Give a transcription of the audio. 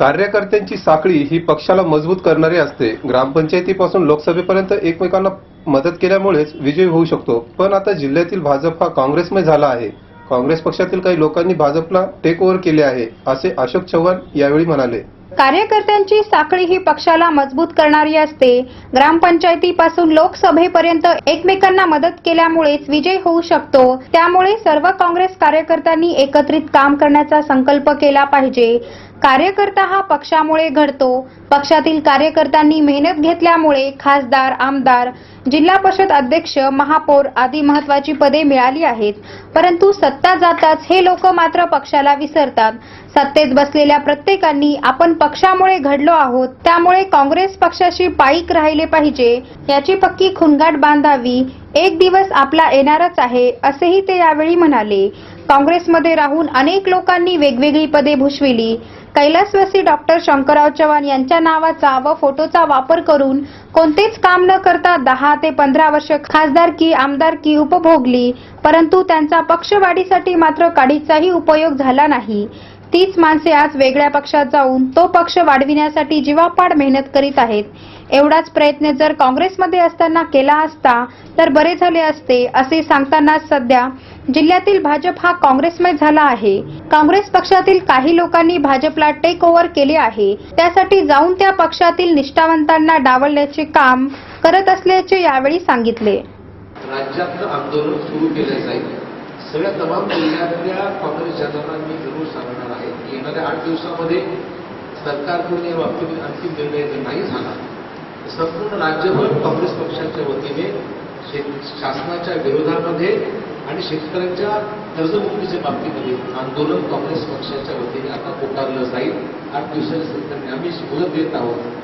कार्यकर्त्यांची साखळी ही पक्षाला मजबूत करणारी असते. ग्रामपंचायतीपासून लोकसभेपर्यंत एकमेकांना मदत केल्यामुळेच विजयी होऊ शकतो. पण आता जिल्ह्यातील भाजप हा काँग्रेसमय झाला आहे. काँग्रेस पक्षातील काही लोकांनी भाजपला टेक ओव्हर केले आहे असे अशोक चव्हाण यावेळी म्हणाले. कार्यकर्त्यांची साखळी ही पक्षाला मजबूत करणारी असते. ग्रामपंचायतीपासून लोकसभेपर्यंत एकमेकांना मदत केल्यामुळेच विजय होऊ शकतो. त्यामुळे सर्व काँग्रेस कार्यकर्त्यांनी एकत्रित काम करण्याचा संकल्प केला पाहिजे. कार्यकर्ता हा पक्षामुळे घडतो. पक्षातील कार्यकर्त्यांनी मेहनत घेतल्यामुळे खासदार आमदार जिल्हा परिषद अध्यक्ष महापौर आदी महत्वाची पदे मिळाली आहेत. परंतु सत्ता जाताच हे लोक मात्र पक्षाला विसरतात. सत्तेत बसलेल्या प्रत्येकांनी आपण पक्षामुळे घडलो आहोत त्यामुळे काँग्रेस पक्षाशी पाईक राहिले पाहिजे याची पक्की खुणगाट बांधावी एक दिवस आपला येणारच आहे असेही ते यावेळी म्हणाले. काँग्रेसमध्ये राहून अनेक लोकांनी वेगवेगळी पदे भूषविली. कैलासवासी डॉक्टर शंकरराव चव्हाण यांच्या नावाचा व फोटोचा वापर करून कोणतेच काम न करता दहा ते पंधरा वर्ष खासदारकी आमदारकी उपभोगली परंतु त्यांचा पक्षवाढीसाठी मात्र काडीचाही उपयोग झाला नाही. तीच माणसे आज वेगळ्या पक्षात जाऊन तो पक्ष वाढविण्यासाठी जीवापाड मेहनत करीत आहेत. एवढाच प्रयत्न जर काँग्रेसमध्ये असताना केला असता तर बरे झाले असते असे सांगताना सध्या जिल्ह्यातील भाजप हा काँग्रेसमय झाला आहे. काँग्रेस पक्षातील काही लोकांनी भाजपला टेक ओव्हर केले आहे. त्यासाठी जाऊन त्या पक्षातील निष्ठावंतांना डावलण्याचे काम करत असल्याचे यावेळी सांगितले. राज्यातलं आंदोलन सुरू केलं जाईल सगळ्या तमाम जिल्ह्यातल्या काँग्रेस जनांना मी जरूर सांगणार आहे की येणाऱ्या आठ दिवसामध्ये सरकारकडून या बाबतीत अंतिम निर्णय नाही झाला संपूर्ण राज्यभर काँग्रेस पक्षाच्या वतीने शेत शासनाच्या विरोधामध्ये आणि शेतकऱ्यांच्या कर्जमुक्तीच्या बाबतीमध्ये आंदोलन काँग्रेस पक्षाच्या वतीने आता पुकारलं जाईल. आठ दिवसाच्या आम्ही मुदत देत आहोत.